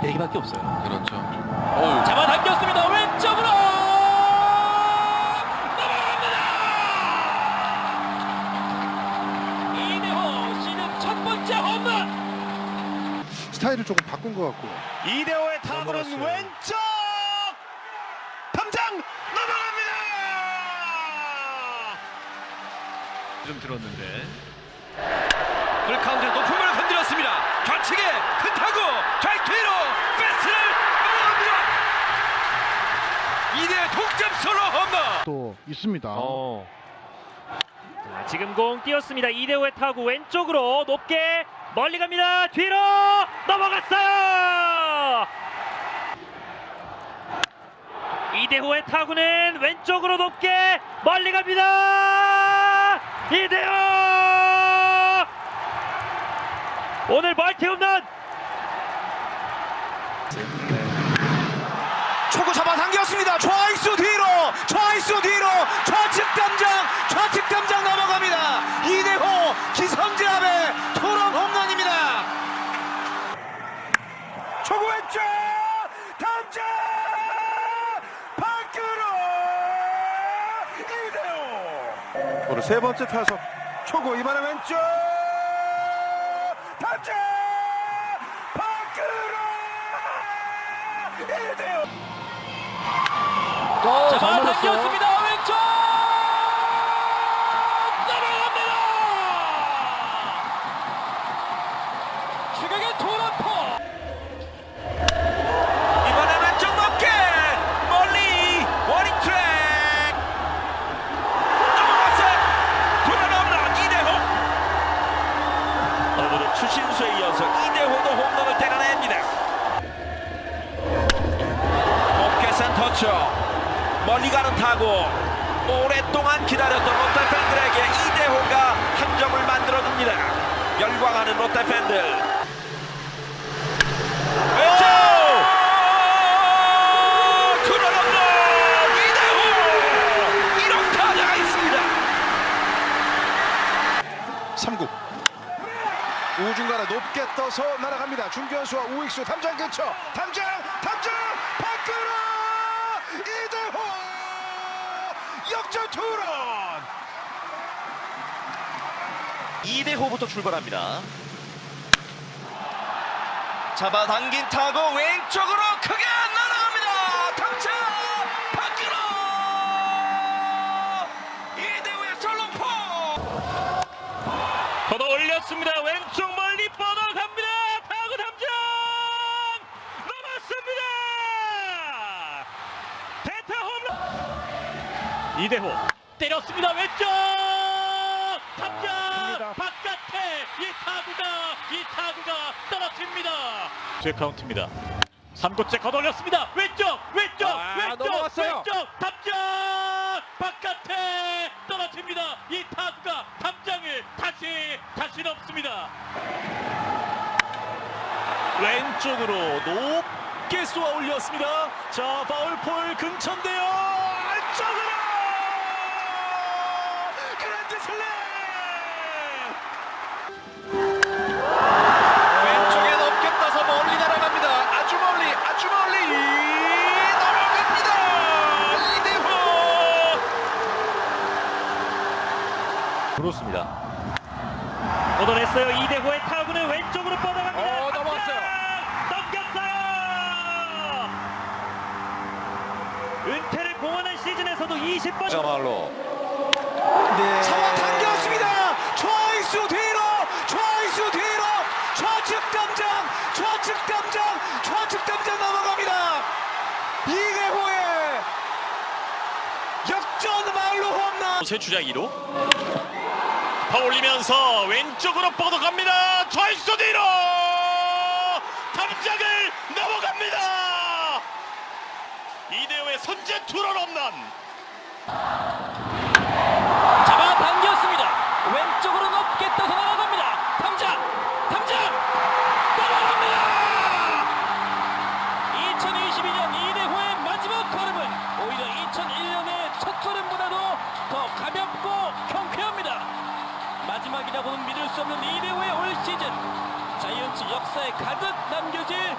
타구는 4개밖에 없어요. 그렇죠. 어우, 잡아당겼습니다. 왼쪽으로 넘어갑니다. 이대호 시즌 첫 번째 홈런. 스타일을 조금 바꾼 것 같고 이대호의 타구는 넘어갔어요. 왼쪽 담장 넘어갑니다. 좀 들었는데 풀카운트 높은 걸 건드렸습니다. 있습니다. 어. 자, 지금 공 띄었습니다. 이대호의 타구 왼쪽으로 높게 멀리 갑니다. 뒤로 넘어갔어요. 이대호의 타구는 왼쪽으로 높게 멀리 갑니다. 이대호 오늘 멀티 홈런 초구 잡아당겼습니다. 좌 초구 왼쪽 담장 밖으로 이대호. 오늘 세 번째 타석 초구 이번에 왼쪽 담장 밖으로 이대호. 센터쳐 멀리 가는 타구 오랫동안 기다렸던 롯데 팬들에게 이대호가 한 점을 만들어줍니다 열광하는 롯데 팬들 왼쪽! 들어간다! 이대호! 이런 타자가 있습니다. 3구 우중간에 높게 떠서 날아갑니다. 중견수와 우익수 담장 근처 담장 담장 밖으로 이대호 역전 투런 이대호부터 출발합니다. 잡아당긴 타고 왼쪽으로 이대호 때렸습니다. 왼쪽 담장 바깥에 이 타구가 이 타구가 떨어집니다. 제 카운트입니다. 3구째 걷어올렸습니다. 왼쪽 왼쪽 아, 왼쪽 넘어갔어요. 왼쪽 담장 바깥에 떨어집니다. 이 타구가 담장을 다시 다시 넘습니다. 왼쪽으로 높게 쏘아 올렸습니다. 자 파울폴 근처인데요. 안쪽으 그렇습니다. 걷어냈어요. 이대호의 타구는 왼쪽으로 뻗어갑니다. 어, 넘어갔어요. 넘겼어요. 은퇴를 공언한 시즌에서도 20번 정말로. 잡아당겼습니다. 좌익수 뒤로, 좌익수 뒤로, 좌측 담장, 좌측 담장, 좌측 담장 넘어갑니다. 이대호의 역전 말로 홈런. 새 주자 2루 파올리면서 왼쪽으로 뻗어갑니다. 좌익수 뒤로! 담장을 넘어갑니다! 이대호의 선제 투런 홈런 바라보는 믿을 수 없는 이대호의 올 시즌. 자이언츠 역사에 가득 남겨질